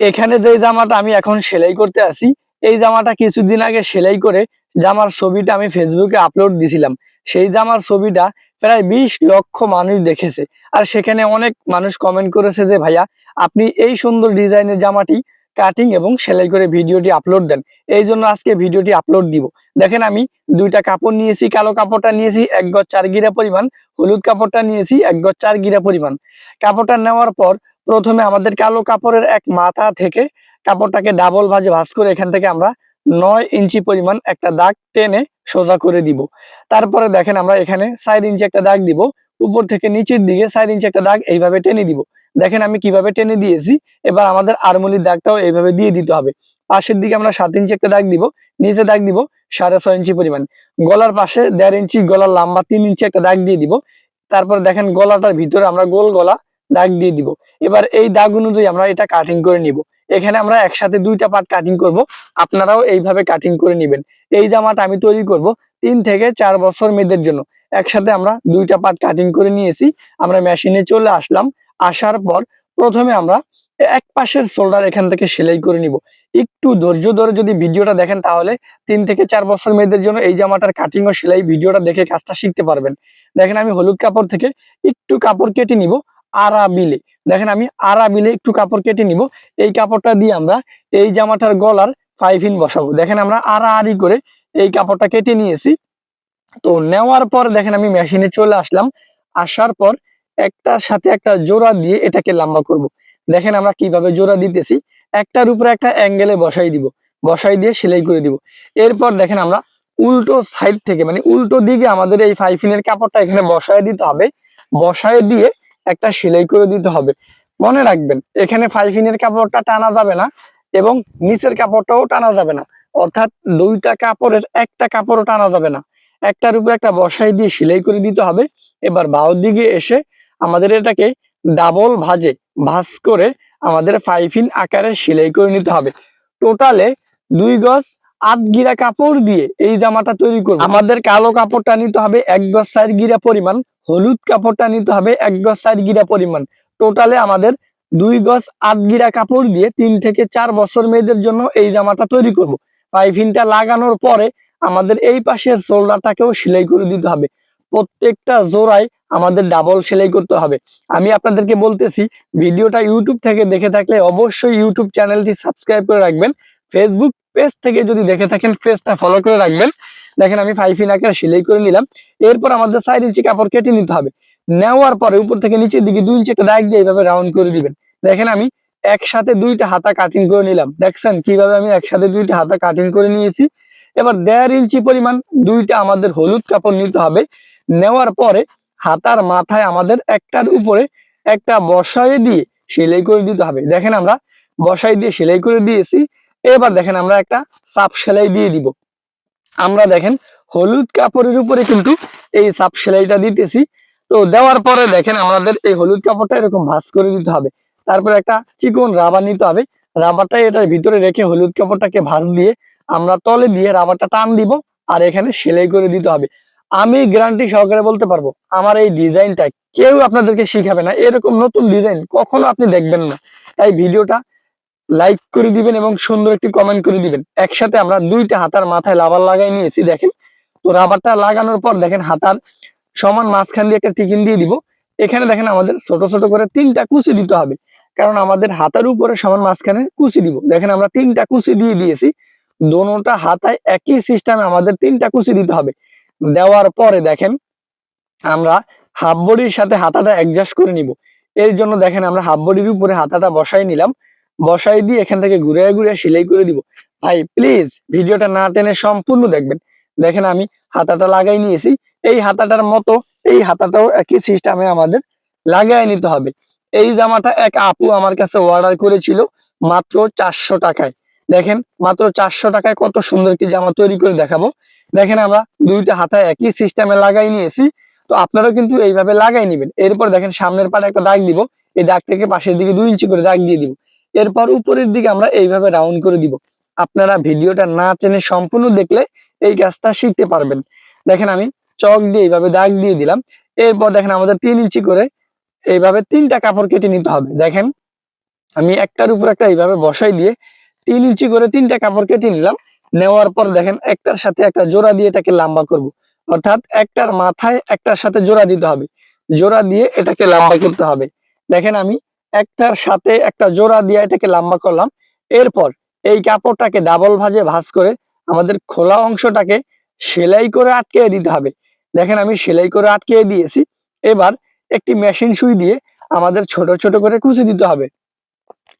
এখানে যে জামাটা আমি এখন সেলাই করতে আসি, এই জামাটা কিছুদিন আগে সেলাই করে জামার ছবিটা আমি ফেসবুকে আপলোড দিছিলাম। সেই জামার ছবিটা প্রায় বিশ লক্ষ মানুষ দেখেছে। আর সেখানে অনেক মানুষ কমেন্ট করেছে যে, ভাইয়া, আপনি এই সুন্দর ডিজাইনের জামাটি কাটিং এবং সেলাই করে ভিডিওটি আপলোড দেন। এই জন্য আজকে ভিডিওটি আপলোড দিব। দেখেন আমি দুইটা কাপড় নিয়েছি, কালো কাপড়টা নিয়েছি, এক গজ চার গিরা পরিমাণ, হলুদ কাপড়টা নিয়েছি, এক গজ চার গিরা পরিমাণ। কাপড়টা নেওয়ার পর প্রথমে আমাদের কালো কাপড়ের এক মাথা থেকে কাপড়টাকে ডাবল ভাজে ভাজ করে এখান থেকে আমরা নয় ইঞ্চি পরিমাণ একটা দাগ টেনে সোজা করে দিব। তারপরে দেখেন আমরা এখানে সাইড ইঞ্চি একটা দাগ দিব, উপর থেকে নিচের দিকে সাইড ইঞ্চি একটা দাগ এইভাবে টেনে দিব। দেখেন আমি কীভাবে টেনে দিয়েছি, এবার আমাদের আরমলির দাগটাও এইভাবে দিয়ে দিতে হবে। পাশের দিকে আমরা সাত ইঞ্চি একটা দাগ দিব, নিচে দাগ দিব সাড়ে ছয় ইঞ্চি পরিমাণ। গলার পাশে দেড় ইঞ্চি, গলার লম্বা তিন ইঞ্চি একটা দাগ দিয়ে দিব। তারপর দেখেন গলাটার ভিতরে আমরা গোল গলা দাগ দিয়ে দিব। এবার এই দাগ অনুযায়ী আমরা এটা কাটিং করে নিব। এখানে আমরা একসাথে দুইটা পার্ট কাটিং করব। আপনারাও এইভাবে কাটিং করে নেবেন। এই জামাটা আমি তৈরি করব তিন থেকে চার বছর মেয়েদের জন্য। একসাথে আমরা দুইটা পার্ট কাটিং করে নিয়েছি। আমরা মেশিনে চলে আসলাম। আসার পর প্রথমে আমরা এক পাশের শোল্ডার এখান থেকে সেলাই করে নিব। একটু ধৈর্য ধরে যদি ভিডিওটা দেখেন তাহলে তিন থেকে চার বছর মেয়েদের জন্য এই জামাটার কাটিং ও সেলাই ভিডিওটা দেখে কাজটা শিখতে পারবেন। দেখেন আমি হলুদ কাপড় থেকে একটু কাপড় কেটে নিব। আড়া বিলে দেখেন আমি আড়া বিলে একটু কাপড় কেটে নিব। এই কাপড়টা দিয়ে আমরা এই জামাটার গলার ফাইভ ইন বসাবো। দেখেন আমরা আড়া আড়ি করে এই কাপড়টা কেটে নিয়েছি। তো নেওয়ার পর দেখেন আমি মেশিনে চলে আসলাম। আসার পর একটার সাথে একটা জোড়া দিয়ে এটাকে লম্বা করব। দেখেন আমরা কীভাবে জোড়া দিতেছি। একটার উপরে একটা অ্যাঙ্গেলে বসাই দিব। বসাই দিয়ে সেলাই করে দিব। এরপর দেখেন আমরা উল্টো সাইড থেকে মানে উল্টো দিকে আমাদের এই ফাইফিনের কাপড়টা এখানে বসায় দিতে হবে। বসায় দিয়ে একটা সেলাই করে দিতে হবে। মনে রাখবেন, এখানে ফাইফিনের কাপড়টা টানা যাবে না এবং নিচের কাপড়টাও টানা যাবে না। অর্থাৎ দুইটা কাপড়ের একটা কাপড়ও টানা যাবে না। একটার উপর একটা বসাই দিয়ে সেলাই করে দিতে হবে। এবার বাউর দিকে এসে আমাদের এটাকে ডাবল ভাজে, ভাজ করে আমাদের ফাইফিন আকারে সেলাই করে নিতে হবে। টোটালে দুই গজ আট গিরা কাপড় দিয়ে এই জামাটা তৈরি করব। আমাদের কালো কাপড়টা নিতে হবে এক গজ চার গিরা পরিমাণ। হলুদ কাপড়টা নিতে হবে এক গজ চার গিরা পরিমাণ। টোটালে আমাদের দুই গজ আট গিরা কাপড় দিয়ে তিন থেকে চার বছর মেয়েদের জন্য এই জামাটা তৈরি করব। পাইফিনটা লাগানোর পরে আমাদের এই পাশের শোল্ডারটাকেও সেলাই করে দিতে হবে। প্রত্যেকটা জোড়ায় আমাদের ডাবল সেলাই করতে হবে। আমি আপনাদেরকে বলতেছি, ভিডিওটা ইউটিউব থেকে দেখে থাকলে অবশ্যই ইউটিউব চ্যানেলটি সাবস্ক্রাইব করে রাখবেন। ফেসবুক পেজ থেকে যদি দেখে থাকেন পেজটা ফলো করে রাখবেন। দেখেন আমি ফাইফিন আকার সেলাই করে নিলাম। এরপর আমাদের সাইড ইঞ্চি কাপড় কেটে নিতে হবে। নেওয়ার পরে উপর থেকে নিচের দিকে দুই ইঞ্চি একটা দাগ দিয়ে এইভাবে রাউন্ড করে দিবেন। দেখেন আমি একসাথে দুইটা হাতা কাটিং করে নিলাম। দেখছেন কীভাবে আমি একসাথে দুইটা হাতা কাটিং করে নিয়েছি? এবার দেড় ইঞ্চি পরিমাণ দুইটা আমাদের হলুদ কাপড় নিতে হবে। নেওয়ার পরে হাতার মাথায় আমাদের একটার উপরে একটা বসায় দিয়ে সেলাই করে দিতে হবে। দেখেন আমরা বসাই দিয়ে সেলাই করে দিয়েছি। এবার দেখেন আমরা একটা চাপ সেলাই দিয়ে দিব। আমরা দেখেন, হলুদ কাপড়ের উপরে কিন্তু এই চাপ সেলাইটা দিতেছি। তো দেওয়ার পরে দেখেন, আমাদের এই হলুদ কাপড়টা এরকম ভাঁজ করে দিতে হবে। তারপরে একটা চিকন রাবার নিতে হবে। রাবারটা এটার ভিতরে রেখে হলুদ কাপড়টাকে ভাঁজ দিয়ে আমরা তলে দিয়ে রাবারটা টান দিব আর এখানে সেলাই করে দিতে হবে। আমি গ্যারান্টি সহকারে বলতে পারব, আমার এই ডিজাইনটা কেউ আপনাদেরকে শিখাবে না। এরকম নতুন ডিজাইন কখনো আপনি দেখবেন না। তাই ভিডিওটা লাইক করে দিবেন এবং সুন্দর একটি কমেন্ট করে দিবেন। একসাথে আমরা দুইটা হাতার মাথায় রাবার লাগাই নিয়েছি, দেখেন। তো রাবারটা লাগানোর পর দেখেন হাতার সমান মাঝখান দিয়ে একটা টিকিন দিয়ে দিব। এখানে দেখেন আমাদের ছোট ছোট করে তিনটা কুচি দিতে হবে। কারণ আমাদের হাতার উপরে সমান মাঝখানে কুচি দিব। দেখেন আমরা তিনটা কুচি দিয়ে দিয়েছি। দোনোটা হাতায় একই সিস্টেমে আমাদের তিনটা কুচি দিতে হবে। দেওয়ার পরে দেখেন আমরা হাফ বডির সাথে হাতাটা অ্যাডজাস্ট করে নিব। এর জন্য দেখেন আমরা হাফ বডির উপরে হাতাটা বসাই নিলাম। বসাই দিয়ে এখান থেকে ঘুরে ঘুরে সেলাই করে দিব। ভাই প্লিজ ভিডিওটা না টেনে সম্পূর্ণ দেখবেন। দেখেন আমি হাতাটা লাগাই নিয়েছি। এই হাতাটার মতো, এই হাতাটাও একই সিস্টেমে আমাদের লাগাই নিতে হবে। এই জামাটা এক আপু আমার কাছে অর্ডার করেছিল মাত্র চারশো টাকায়। দেখেন, মাত্র চারশো টাকায় কত সুন্দর একটি জামা তৈরি করে দেখাবো। দেখেন আমরা দুইটা হাতায় একই সিস্টেমে লাগাই নিয়েছি। তো আপনারাও কিন্তু এইভাবে লাগাই নেবেন। এরপর দেখেন সামনের পাড়ে একটা দাগ দিব। এই দাগ থেকে পাশের দিকে দুই ইঞ্চি করে দাগ দিয়ে দিব। এরপর উপরের দিকে আমরা এইভাবে রাউন্ড করে দিব। আপনারা ভিডিওটা না টেনে সম্পূর্ণ দেখলে এই কাজটা শিখতে পারবেন। দেখেন আমি চক দিয়ে এইভাবে দাগ দিয়ে দিলাম। এরপর দেখেন আমাদের তিন ইঞ্চি করে এইভাবে তিনটা কাপড় কেটে নিতে হবে। দেখেন, আমি একটার উপর একটা এইভাবে বসাই দিয়ে তিন ইঞ্চি করে তিনটা কাপড় কেটে নিলাম। নেওয়ার পর দেখেন একটার সাথে একটা জোড়া দিয়ে এটাকে লম্বা করব। অর্থাৎ একটার মাথায় একটার সাথে জোড়া দিতে হবে। জোড়া দিয়ে এটাকে লম্বা করতে হবে। দেখেন আমি একটার সাথে একটা জোড়া দিয়ে এটাকে লম্বা করলাম। এরপর এই কাপড়টাকে ডাবল ভাজে ভাঁজ করে আমাদের খোলা অংশটাকে সেলাই করে আটকে দিতে হবে। দেখেন আমি সেলাই করে আটকে দিয়েছি। এবার একটি মেশিন সুই দিয়ে আমাদের ছোট ছোট করে কুচি দিতে হবে।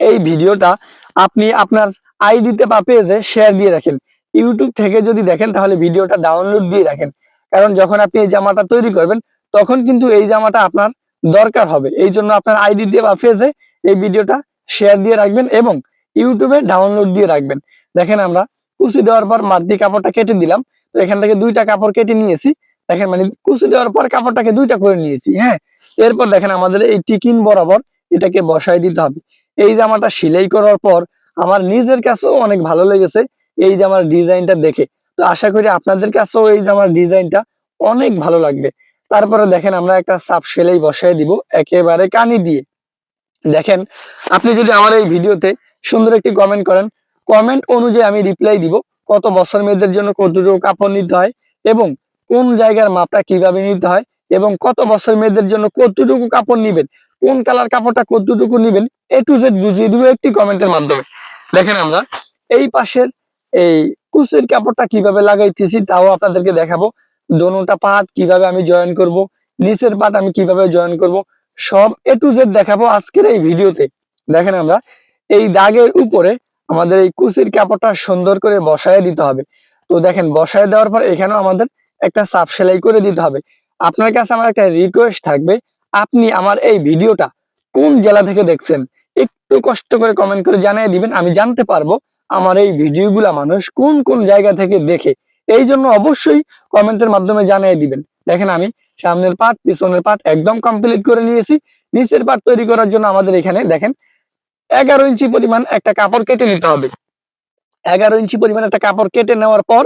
এই ভিডিওটা আপনি আপনার আইডিতে বা পেজে শেয়ার দিয়ে রাখেন। ইউটিউব থেকে যদি দেখেন তাহলে ভিডিওটা ডাউনলোড দিয়ে রাখেন। কারণ যখন আপনি এই জামাটা তৈরি করবেন, তখন কিন্তু এই জামাটা আপনার দরকার হবে। এই জন্য আপনার আইডি দিয়ে বা পেজে এই ভিডিওটা শেয়ার দিয়ে রাখবেন এবং ইউটিউবে ডাউনলোড দিয়ে রাখবেন। দেখেন আমরা কুচি দেওয়ার পর মাটি কাপড়টা কেটে দিলাম। তো এখান থেকে দুইটা কাপড় কেটে নিয়েছি। দেখেন মানে কুচি দেওয়ার পর কাপড়টাকে দুইটা করে নিয়েছি হ্যাঁ? এরপর দেখেন আমাদের এই টিকিন বরাবর এটাকে বসাই দিতে হবে। এই জামাটা সেলাই করার পর আমার নিজের কাছেও অনেক ভালো লেগেছে এই জামার ডিজাইনটা দেখে। তো আশা করি আপনাদের কাছেও এই জামার ডিজাইনটা অনেক ভালো লাগবে। তারপরে দেখেন আমরা একটা সাপ সেলাই বসাই দিব, একেবারে কানি দিয়ে। দেখেন, আপনি যদি আমার এই ভিডিওতে সুন্দর একটি কমেন্ট করেন কমেন্ট অনুযায়ী আমি রিপ্লাই দিব, কত বছর মেয়েদের জন্য কতটুকু কাপড় নিতে হয় এবং কোন জায়গার মাপটা কীভাবে নিতে হয় এবং কত বছর মেয়েদের জন্য কতটুকু কাপড় নিবেন, কোন কালার কাপড়টা কতটুকু নিবেন, এ টু জেড বুঝিয়ে দিব একটি কমেন্টের মাধ্যমে। দেখেন আমরা, এই পাশের এই কুচের কাপড়টা কীভাবে লাগাইতেছি তাও আপনাদেরকে দেখাবো। দোনোটা পাট কীভাবে আমি জয়েন করব, নিচের পাট আমি কীভাবে জয়েন করব, সব এ টু জেড দেখাবো আজকের এই ভিডিওতে। দেখেন আমরা, এই দাগের উপরে আমাদের এই কুচির কাপড়টা সুন্দর করে বসায় দিতে হবে। তো দেখেন, বসায় দেওয়ার পর এখানেও আমাদের একটা চাপ সেলাই করে দিতে হবে। আপনার কাছে আমার একটা রিকোয়েস্ট থাকবে, আপনি আমার এই ভিডিওটা কোন জেলা থেকে দেখছেন, একটু কষ্ট করে কমেন্ট করে জানিয়ে দিবেন, আমি জানতে পারব আমার এই ভিডিওগুলা মানুষ কোন কোন জায়গা থেকে দেখে। এই জন্য অবশ্যই কমেন্টের মাধ্যমে জানিয়ে দিবেন। দেখেন আমি সামনের পাট, পিছনের পাট একদম কমপ্লিট করে নিয়েছি। নিচের পাট তৈরি করার জন্য আমাদের এখানে দেখেন এগারো ইঞ্চি পরিমাণ একটা কাপড় কেটে নিতে হবে। এগারো ইঞ্চি পরিমাণ একটা কাপড় কেটে নেওয়ার পর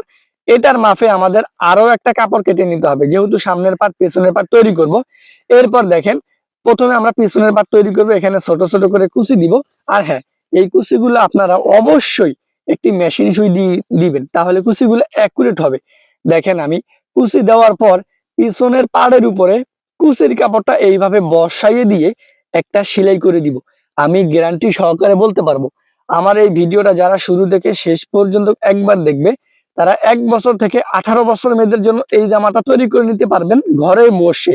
এটার মাফে আমাদের আরও একটা কাপড় কেটে নিতে হবে। যেহেতু সামনের পাট, পেছনের পাট তৈরি করব, এরপর দেখেন প্রথমে আমরা পিছনের পাট তৈরি করব, এখানে ছোট ছোট করে কুচি দিব। আর হ্যাঁ এই কুচিগুলো আপনারা অবশ্যই একটি মেশিন সুই দিবেন, তাহলে কুচিগুলো অ্যাকুরেট হবে। দেখেন আমি কুচি দেওয়ার পর পিছনের পাড়ের উপরে কুচির কাপড়টা এইভাবে বসাইয়ে দিয়ে একটা সেলাই করে দিব। আমি গ্যারান্টি সহকারে বলতে পারব, আমার এই ভিডিওটা যারা শুরু থেকে শেষ পর্যন্ত একবার দেখবে, তারা এক বছর থেকে আঠারো বছর মেয়েদের জন্য এই জামাটা তৈরি করে নিতে পারবেন ঘরে বসে।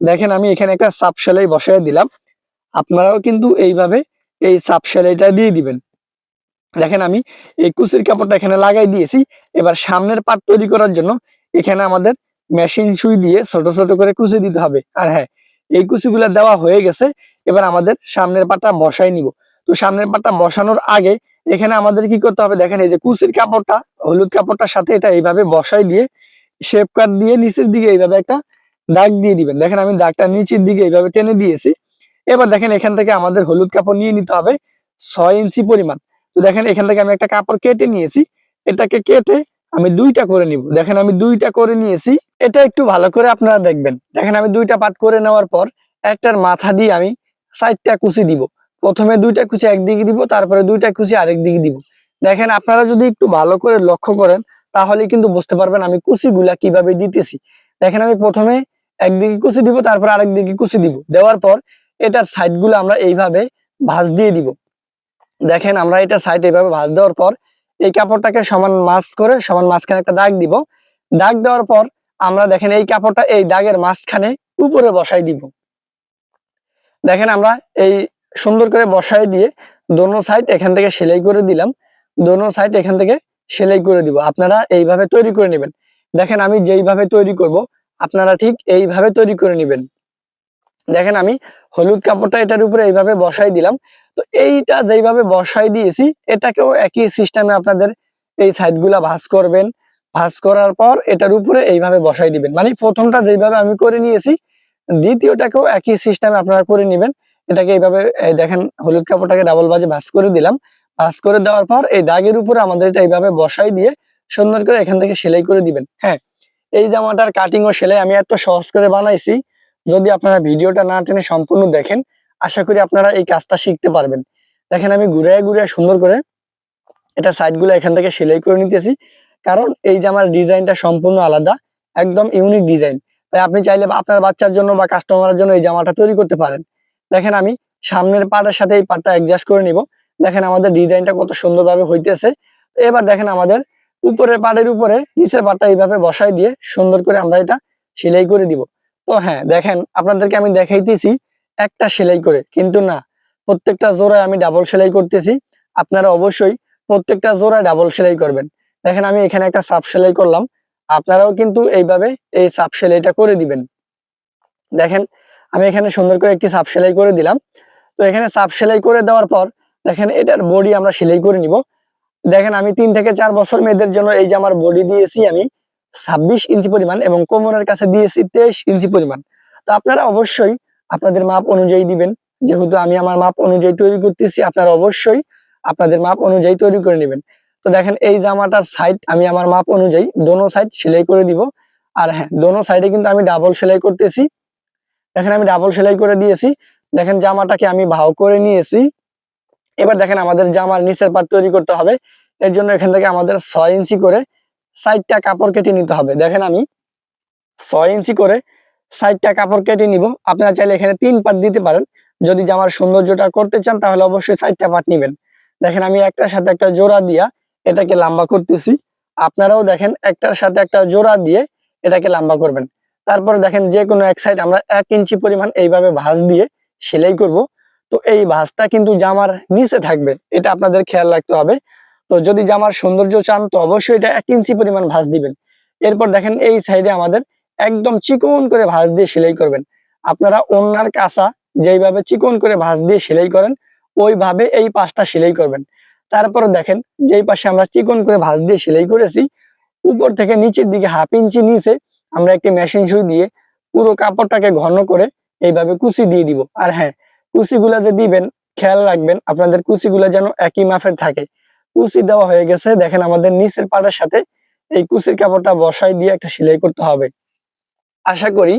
দেখেন আমি এখানে একটা সাপ সেলাই বসাই দিলাম, আপনারাও কিন্তু এইভাবে এই সাপ সেলাইটা দিয়ে দিবেন। দেখেন আমি এই কুচির কাপড়টা এখানে লাগাই দিয়েছি। এবার সামনের পাট তৈরি করার জন্য এখানে আমাদের মেশিন সুই দিয়ে ছোট ছোট করে কুচি দিতে হবে। আর হ্যাঁ এই কুচিগুলো দেওয়া হয়ে গেছে। এবার আমাদের সামনের পাটটা বসাই নিব। তো সামনের পাটটা বসানোর আগে এখানে আমাদের কি করতে হবে? দেখেন এই যে কুচির কাপড়টা, হলুদ কাপড়টার সাথে এটা এইভাবে বসাই দিয়ে শেপ কাট দিয়ে নিচের দিকে এইভাবে একটা দাগ দিয়ে দিবেন। দেখেন আমি দাগটা নিচের দিকে এইভাবে টেনে দিয়েছি। এবার দেখেন এখান থেকে আমাদের হলুদ কাপড় নিয়ে নিতে হবে। ছয় ইঞ্চি পরিমাণ। তো দেখেন এখান থেকে আমি একটা কাপড় কেটে নিয়েছি। এটাকে কেটে আমি দুইটা করে নিব। দেখেন আমি দুইটা করে নিয়েছি। এটা একটু ভালো করে আপনারা দেখবেন। দেখেন আমি দুইটা পাট করে নেওয়ার পর একটার মাথা দিয়ে আমি সাইডটা কুচি দিব। প্রথমে দুইটা কুচি একদিকে দিব, তারপরে দুইটা কুচি আরেক দিকে দিব। দেখেন আপনারা যদি একটু ভালো করে লক্ষ্য করেন, তাহলে কিন্তু বুঝতে পারবেন আমি কুচিগুলা কীভাবে দিতেছি। দেখেন আমি প্রথমে একদিকে কুচি দিব, তারপর আরেক দিকে কুচি দিব। দেওয়ার পর এটার সাইডগুলো আমরা এইভাবে ভাঁজ দিয়ে দিব। দেখেন আমরা এটা সাইড এইভাবে ভাঁজ দেওয়ার পর এই কাপড়টাকে সমান মাছ করে সমান মাঝখানে একটা দাগ দিব। দাগ দেওয়ার পর আমরা দেখেন এই কাপড়টা এই দাগের মাঝখানে উপরে বসাই দিব। দেখেন আমরা এই সুন্দর করে বসাই দিয়ে দোনো সাইড এখান থেকে সেলাই করে দিলাম। দোনো সাইড এখান থেকে সেলাই করে দিব। আপনারা এইভাবে তৈরি করে নেবেন। দেখেন আমি যেইভাবে তৈরি করব, আপনারা ঠিক এইভাবে তৈরি করে নেবেন। দেখেন আমি হলুদ কাপড়টা এটার উপরে এইভাবে বসাই দিলাম। তো এইটা যেইভাবে বসাই দিয়েছি, এটাকেও একই সিস্টেমে আপনাদের এই সাইডগুলা ভাঁজ করবেন। ভাঁজ করার পর এটার উপরে এইভাবে বসাই দিবেন। মানে প্রথমটা যেইভাবে আমি করে নিয়েছি, দ্বিতীয়টাকেও একই সিস্টেমে আপনারা করে নেবেন। এটাকে এইভাবে দেখেন হলুদ কাপড়টাকে ডাবল বাজে ভাঁজ করে দিলাম। ভাঁজ করে দেওয়ার পর এই দাগের উপরে আমাদের এটা এইভাবে বসাই দিয়ে সুন্দর করে এখান থেকে সেলাই করে দিবেন। হ্যাঁ এই জামাটার কাটিং ও সেলাই আমি এত সহজ করে বানাইছি যদি আপনারা ভিডিওটা না টেনে সম্পূর্ণ দেখেন, আশা করি আপনারা এই কাজটা শিখতে পারবেন। দেখেন আমি ঘুরে ঘুরে সুন্দর করে এটা সাইডগুলো এখান থেকে সেলাই করে নিতেছি। কারণ এই জামার ডিজাইনটা সম্পূর্ণ আলাদা, একদম ইউনিক ডিজাইন। তাই আপনি চাইলে আপনার বাচ্চার জন্য বা কাস্টমারের জন্য এই জামাটা তৈরি করতে পারেন। দেখেন আমি সামনের পাটের সাথে এই পাটটা অ্যাডজাস্ট করে নিব। দেখেন আমাদের ডিজাইনটা কত সুন্দরভাবে হইতেছে। এবার দেখেন আমাদের উপরের পাড়ের উপরে, নিচের পাটটা এইভাবে বসাই দিয়ে সুন্দর করে আমরা এটা সেলাই করে দিব। তো হ্যাঁ দেখেন, আপনাদেরকে আমি দেখাইতেছি একটা সেলাই করে, কিন্তু না, প্রত্যেকটা জোড়ায় আমি ডাবল সেলাই করতেছি। আপনারা অবশ্যই প্রত্যেকটা জোড়ায় ডাবল সেলাই করবেন। দেখেন, আমি এখানে একটা সাপ সেলাই করলাম। আপনারাও কিন্তু এইভাবে এই সাপ সেলাইটা করে দিবেন। দেখেন, আমি এখানে সুন্দর করে একটি সাপ সেলাই করে দিলাম। তো এখানে সাপ সেলাই করে দেওয়ার পর, দেখেন, এটার বডি আমরা সেলাই করে নিব। দেখেন, আমি তিন থেকে চার বছর মেয়েদের জন্য এই যে আমার বডি দিয়েছি আমি ছাব্বিশ ইঞ্চি পরিমাণ এবং কোমরের কাছে দিয়েছি তেইশ ইঞ্চি পরিমাণ। তো আপনারা অবশ্যই আপনাদের মাপ অনুযায়ী দিবেন। যেহেতু আমি আমার মাপ অনুযায়ী তৈরি করতেছি, আপনারা অবশ্যই আপনাদের মাপ অনুযায়ী তৈরি করে নেবেন। তো দেখেন, এই জামাটার সাইড আমি আমার মাপ অনুযায়ী দোনো সাইড সেলাই করে দিব। আর হ্যাঁ দোনো সাইডে কিন্তু আমি ডাবল সেলাই করতেছি। দেখেন, আমি ডাবল সেলাই করে দিয়েছি। দেখেন, জামাটাকে আমি ভাও করে নিয়েছি। এবার দেখেন, আমাদের জামার নিচের পাট তৈরি করতে হবে। এর জন্য এখান থেকে আমাদের ছয় ইঞ্চি করে সাইডটা কাপড় কেটে নিতে হবে। দেখেন আমি ছয় ইঞ্চি করে সাইডটা কাপড় কেটে নিব। আপনারা চাইলে এখানে তিন পাট দিতে পারেন। যদি জামার সৌন্দর্যটা করতে চান, তাহলে অবশ্যই সাইডটা পাট নিবেন। দেখেন আমি একটার সাথে একটা জোড়া দিয়া এটাকে লম্বা করতেছি। আপনারাও দেখেন একটার সাথে একটা জোড়া দিয়ে এটাকে লম্বা করবেন। তারপরে দেখেন যে কোনো এক সাইড আমরা এক ইঞ্চি পরিমাণ এইভাবে ভাঁজ দিয়ে সেলাই করব। তো এই ভাঁজটা কিন্তু জামার নিচে থাকবে। এটা আপনাদের খেয়াল রাখতে হবে। তো যদি জামার সৌন্দর্য চান, তো অবশ্যই এটা এক ইঞ্চি পরিমাণ ভাঁজ দিবেন। এরপর দেখেন এই সাইডে আমাদের একদম চিকন করে ভাঁজ দিয়ে সেলাই করবেন। আপনারা অন্যার কাঁচা যেইভাবে চিকন করে ভাঁজ দিয়ে সেলাই করেন, ওইভাবে এই পাশটা সেলাই করবেন। তারপর দেখেন যেই পাশে আমরা চিকন করে ভাঁজ দিয়ে সেলাই করেছি, উপর থেকে নিচের দিকে হাফ ইঞ্চি নিচে আমরা একটি মেশিন সুই দিয়ে পুরো কাপড়টাকে ঘন করে এইভাবে কুচি দিয়ে দিব। আর হ্যাঁ কুচিগুলা যে দিবেন, খেয়াল রাখবেন, আপনাদের কুচিগুলা যেন একই মাপের থাকে। কুচি দেওয়া হয়ে গেছে। দেখেন আমাদের নিচের পাড়ের সাথে এই কুচির কাপড়টা বসাই দিয়ে একটা সেলাই করতে হবে। আশা করি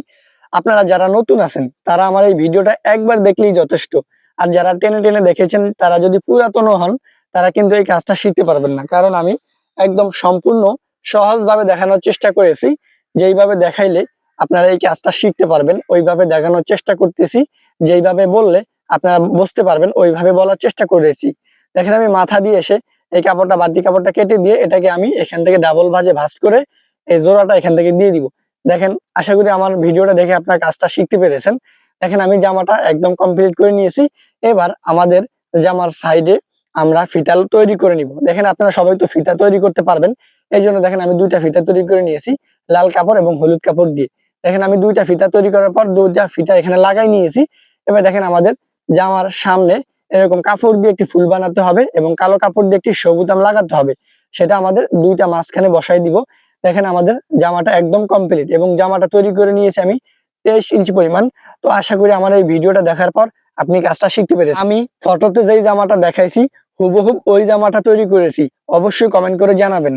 আপনারা যারা নতুন আছেন, তারা আমার এই ভিডিওটা একবার দেখলেই যথেষ্ট। আর যারা টেনে টেনে দেখেছেন, তারা যদি পুরাতন হন, তারা কিন্তু এই কাজটা শিখতে পারবেন না। কারণ আমি একদম সম্পূর্ণ সহজভাবে দেখানোর চেষ্টা করেছি। যেইভাবে দেখাইলে আপনারা এই কাজটা শিখতে পারবেন, ওইভাবে দেখানোর চেষ্টা করতেছি। যেইভাবে বললে আপনারা বুঝতে পারবেন, ওইভাবে বলার চেষ্টা করেছি। দেখেন আমি মাথা দিয়ে এসে এই কাপড়টা বাড়তি কাপড়টা কেটে দিয়ে এটাকে আমি এখান থেকে ডাবল ভাজে ভাজ করে এই জোড়াটা এখান থেকে দিয়ে দিব। দেখেন, আশা করি আমার ভিডিওটা দেখে আপনার কাজটা শিখতে পেরেছেন। দেখেন, আমি জামাটা একদম কমপ্লিট করে নিয়েছি। এবার আমাদের জামার সাইডে আমরা ফিতাল তৈরি করে নিব। দেখেন, আপনারা সবাই তো ফিতা তৈরি করতে পারবেন। এই জন্য দেখেন, আমি দুইটা ফিতা তৈরি করে নিয়েছি, লাল কাপড় এবং হলুদ কাপড় দিয়ে। দেখেন, আমি দুইটা ফিতা তৈরি করার পর দুইটা ফিতা এখানে লাগাই নিয়েছি। এবার দেখেন, আমাদের জামার সামনে এরকম কাপড় দিয়ে একটি ফুল বানাতে হবে এবং কালো কাপড় দিয়ে একটি সবুতাম লাগাতে হবে। সেটা আমাদের দুইটা মাঝখানে বসাই দিব। দেখেন আমাদের জামাটা একদম কমপ্লিট এবং জামাটা তৈরি করে নিয়েছি আমি তেইশ ইঞ্চি পরিমাণ। তো আশা করি আমার এই ভিডিওটা দেখার পর আপনি কাজটা শিখতে পেরেছেন। আমি ফটোতে যেই জামাটা দেখাইছি হুবহুব ওই জামাটা তৈরি করেছি। অবশ্যই কমেন্ট করে জানাবেন।